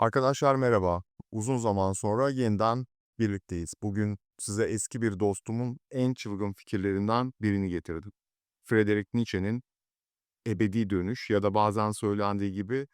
Arkadaşlar merhaba. Uzun zaman sonra yeniden birlikteyiz. Bugün size eski bir dostumun en çılgın fikirlerinden birini getirdim. Friedrich Nietzsche'nin ebedi dönüş ya da bazen söylendiği gibi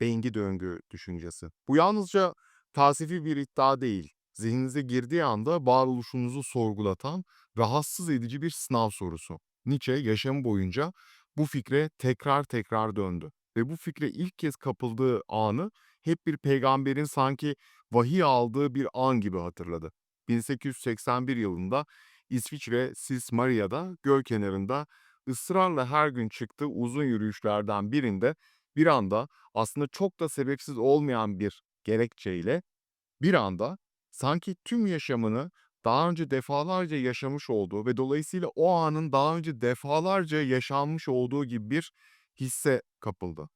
bengi döngü düşüncesi. Bu yalnızca felsefi bir iddia değil. Zihninize girdiği anda varoluşunuzu sorgulatan, rahatsız edici bir sınav sorusu. Nietzsche yaşam boyunca bu fikre tekrar tekrar döndü ve bu fikre ilk kez kapıldığı anı hep bir peygamberin sanki vahiy aldığı bir an gibi hatırladı. 1881 yılında İsviçre Sis Maria'da göl kenarında ısrarla her gün çıktığı uzun yürüyüşlerden birinde bir anda aslında çok da sebepsiz olmayan bir gerekçeyle bir anda sanki tüm yaşamını daha önce defalarca yaşamış olduğu ve dolayısıyla o anın daha önce defalarca yaşanmış olduğu gibi bir hisse kapıldı.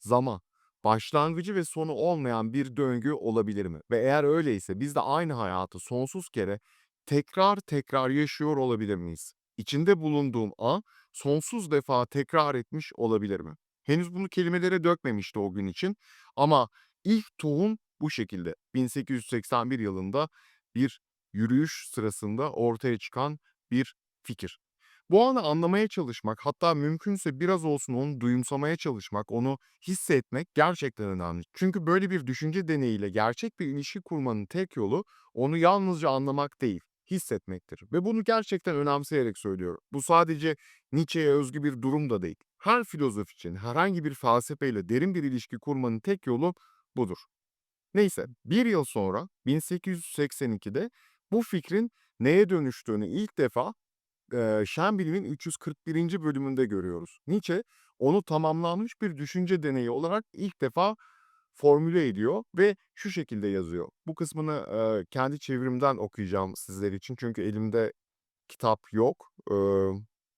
Zaman, başlangıcı ve sonu olmayan bir döngü olabilir mi? Ve eğer öyleyse biz de aynı hayatı sonsuz kere tekrar tekrar yaşıyor olabilir miyiz? İçinde bulunduğum an sonsuz defa tekrar etmiş olabilir mi? Henüz bunu kelimelere dökmemişti o gün için ama ilk tohum bu şekilde 1881 yılında bir yürüyüş sırasında ortaya çıkan bir fikir. Bu anı anlamaya çalışmak, hatta mümkünse biraz olsun onu duyumsamaya çalışmak, onu hissetmek gerçekten önemli. Çünkü böyle bir düşünce deneyiyle gerçek bir ilişki kurmanın tek yolu onu yalnızca anlamak değil, hissetmektir. Ve bunu gerçekten önemseyerek söylüyorum. Bu sadece Nietzsche'ye özgü bir durum da değil. Her filozof için herhangi bir felsefeyle derin bir ilişki kurmanın tek yolu budur. Neyse, bir yıl sonra 1882'de bu fikrin neye dönüştüğünü ilk defa eee, Şenbilim'in 341. bölümünde görüyoruz. Nietzsche onu tamamlanmış bir düşünce deneyi olarak ilk defa formüle ediyor ve şu şekilde yazıyor. Bu kısmını eee, kendi çevirimden okuyacağım sizler için çünkü elimde kitap yok. Eee,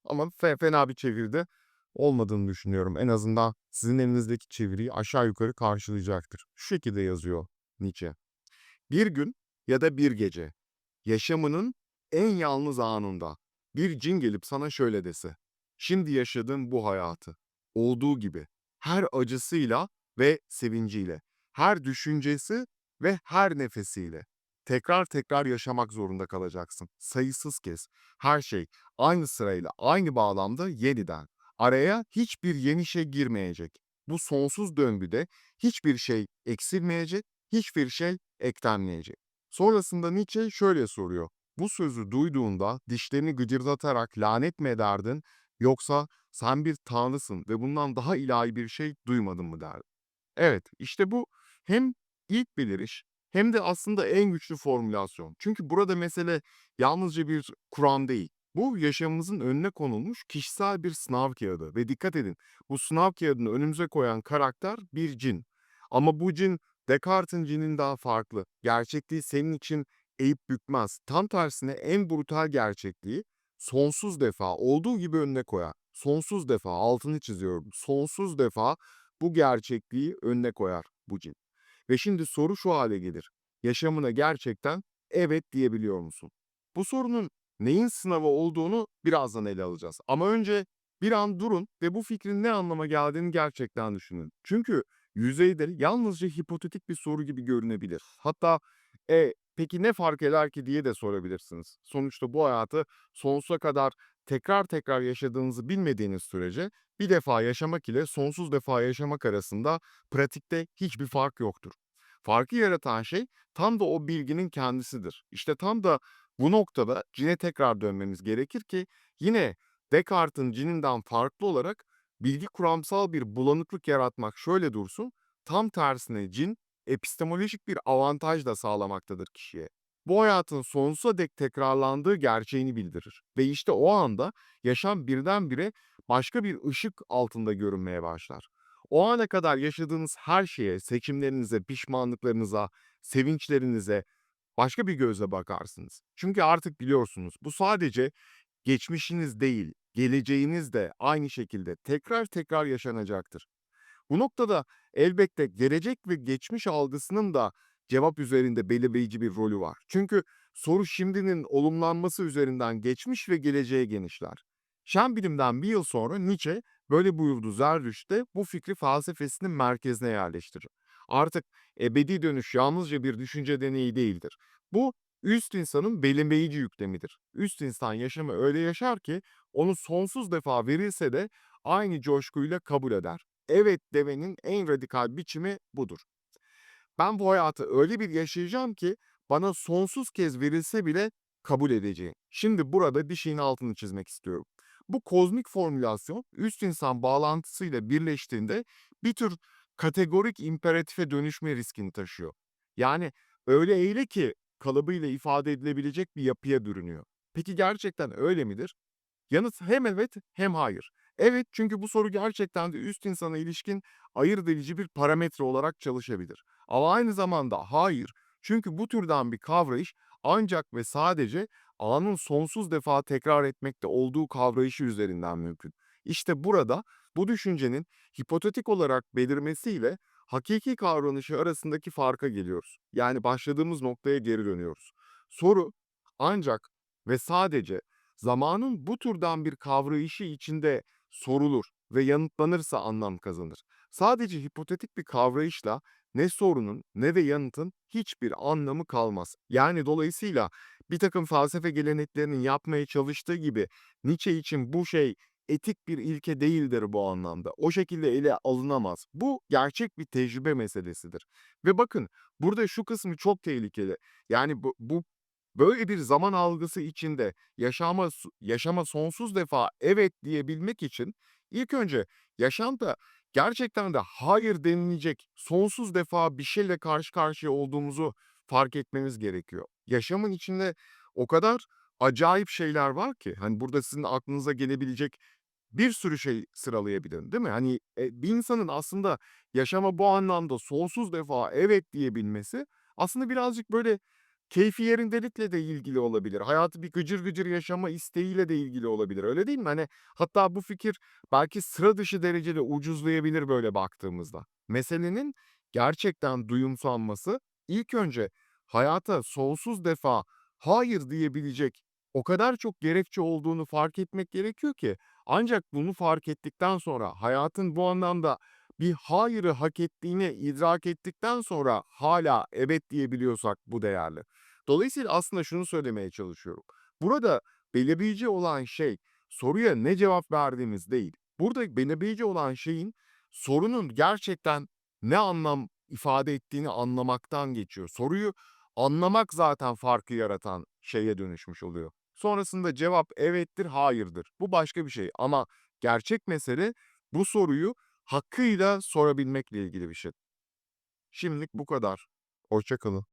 ama fe- fena bir çeviride olmadığını düşünüyorum. En azından sizin elinizdeki çeviriyi aşağı yukarı karşılayacaktır. Şu şekilde yazıyor Nietzsche. Bir gün ya da bir gece yaşamının en yalnız anında bir cin gelip sana şöyle dese. Şimdi yaşadığın bu hayatı olduğu gibi her acısıyla ve sevinciyle, her düşüncesi ve her nefesiyle tekrar tekrar yaşamak zorunda kalacaksın. Sayısız kez her şey aynı sırayla, aynı bağlamda yeniden. Araya hiçbir yeni şey girmeyecek. Bu sonsuz döngüde hiçbir şey eksilmeyecek, hiçbir şey eklenmeyecek. Sonrasında Nietzsche şöyle soruyor. Bu sözü duyduğunda dişlerini gıcırdatarak lanet mi ederdin yoksa sen bir tanrısın ve bundan daha ilahi bir şey duymadın mı derdin? Evet, işte bu hem ilk beliriş hem de aslında en güçlü formülasyon. Çünkü burada mesele yalnızca bir Kur'an değil. Bu yaşamımızın önüne konulmuş kişisel bir sınav kağıdı ve dikkat edin bu sınav kağıdını önümüze koyan karakter bir cin. Ama bu cin Descartes'in cinin daha farklı. Gerçekliği senin için eğip bükmez. Tam tersine en brutal gerçekliği sonsuz defa olduğu gibi önüne koyar. Sonsuz defa altını çiziyorum. Sonsuz defa bu gerçekliği önüne koyar bu cin. Ve şimdi soru şu hale gelir. Yaşamına gerçekten evet diyebiliyor musun? Bu sorunun neyin sınavı olduğunu birazdan ele alacağız. Ama önce bir an durun ve bu fikrin ne anlama geldiğini gerçekten düşünün. Çünkü yüzeyde yalnızca hipotetik bir soru gibi görünebilir. Hatta e peki ne fark eder ki diye de sorabilirsiniz. Sonuçta bu hayatı sonsuza kadar tekrar tekrar yaşadığınızı bilmediğiniz sürece bir defa yaşamak ile sonsuz defa yaşamak arasında pratikte hiçbir fark yoktur. Farkı yaratan şey tam da o bilginin kendisidir. İşte tam da bu noktada cine tekrar dönmemiz gerekir ki yine Descartes'in cininden farklı olarak bilgi kuramsal bir bulanıklık yaratmak şöyle dursun, tam tersine cin epistemolojik bir avantaj da sağlamaktadır kişiye. Bu hayatın sonsuza dek tekrarlandığı gerçeğini bildirir ve işte o anda yaşam birdenbire başka bir ışık altında görünmeye başlar. O ana kadar yaşadığınız her şeye, seçimlerinize, pişmanlıklarınıza, sevinçlerinize başka bir gözle bakarsınız. Çünkü artık biliyorsunuz bu sadece geçmişiniz değil, geleceğiniz de aynı şekilde tekrar tekrar yaşanacaktır. Bu noktada elbette gelecek ve geçmiş algısının da cevap üzerinde belirleyici bir rolü var. Çünkü soru şimdinin olumlanması üzerinden geçmiş ve geleceğe genişler. Şen bilimden bir yıl sonra Nietzsche böyle buyurdu Zerdüşt'te bu fikri felsefesinin merkezine yerleştirir. Artık ebedi dönüş yalnızca bir düşünce deneyi değildir. Bu üst insanın belirleyici yüklemidir. Üst insan yaşamı öyle yaşar ki onu sonsuz defa verilse de aynı coşkuyla kabul eder. Evet demenin en radikal biçimi budur. Ben bu hayatı öyle bir yaşayacağım ki bana sonsuz kez verilse bile kabul edeceğim. Şimdi burada bir şeyin altını çizmek istiyorum. Bu kozmik formülasyon üst insan bağlantısıyla birleştiğinde bir tür kategorik imperatife dönüşme riskini taşıyor. Yani öyle eyle ki kalıbıyla ifade edilebilecek bir yapıya bürünüyor. Peki gerçekten öyle midir? Yanıt hem evet hem hayır. Evet çünkü bu soru gerçekten de üst insana ilişkin ayırt edici bir parametre olarak çalışabilir. Ama aynı zamanda hayır çünkü bu türden bir kavrayış ancak ve sadece anın sonsuz defa tekrar etmekte olduğu kavrayışı üzerinden mümkün. İşte burada bu düşüncenin hipotetik olarak belirmesiyle hakiki kavranışı arasındaki farka geliyoruz. Yani başladığımız noktaya geri dönüyoruz. Soru ancak ve sadece zamanın bu türden bir kavrayışı içinde sorulur ve yanıtlanırsa anlam kazanır. Sadece hipotetik bir kavrayışla ne sorunun ne de yanıtın hiçbir anlamı kalmaz. Yani dolayısıyla bir takım felsefe geleneklerinin yapmaya çalıştığı gibi Nietzsche için bu şey etik bir ilke değildir bu anlamda. O şekilde ele alınamaz. Bu gerçek bir tecrübe meselesidir. Ve bakın burada şu kısmı çok tehlikeli. Yani bu, bu böyle bir zaman algısı içinde yaşama yaşama sonsuz defa evet diyebilmek için ilk önce yaşamda gerçekten de hayır denilecek sonsuz defa bir şeyle karşı karşıya olduğumuzu fark etmemiz gerekiyor. Yaşamın içinde o kadar acayip şeyler var ki hani burada sizin aklınıza gelebilecek bir sürü şey sıralayabilirim, değil mi? Hani e, bir insanın aslında yaşama bu anlamda sonsuz defa evet diyebilmesi aslında birazcık böyle keyfi yerindelikle de ilgili olabilir. Hayatı bir gıcır gıcır yaşama isteğiyle de ilgili olabilir. Öyle değil mi? Hani hatta bu fikir belki sıra dışı derecede ucuzlayabilir böyle baktığımızda. Meselenin gerçekten duyumsanması ilk önce hayata sonsuz defa hayır diyebilecek o kadar çok gerekçe olduğunu fark etmek gerekiyor ki ancak bunu fark ettikten sonra hayatın bu anlamda bir hayırı hak ettiğini idrak ettikten sonra hala evet diyebiliyorsak bu değerli. Dolayısıyla aslında şunu söylemeye çalışıyorum. Burada belirleyici olan şey soruya ne cevap verdiğimiz değil. Burada belirleyici olan şeyin sorunun gerçekten ne anlam ifade ettiğini anlamaktan geçiyor. Soruyu anlamak zaten farkı yaratan şeye dönüşmüş oluyor. Sonrasında cevap evettir, hayırdır. Bu başka bir şey ama gerçek mesele bu soruyu hakkıyla sorabilmekle ilgili bir şey. Şimdilik bu kadar. Hoşça kalın.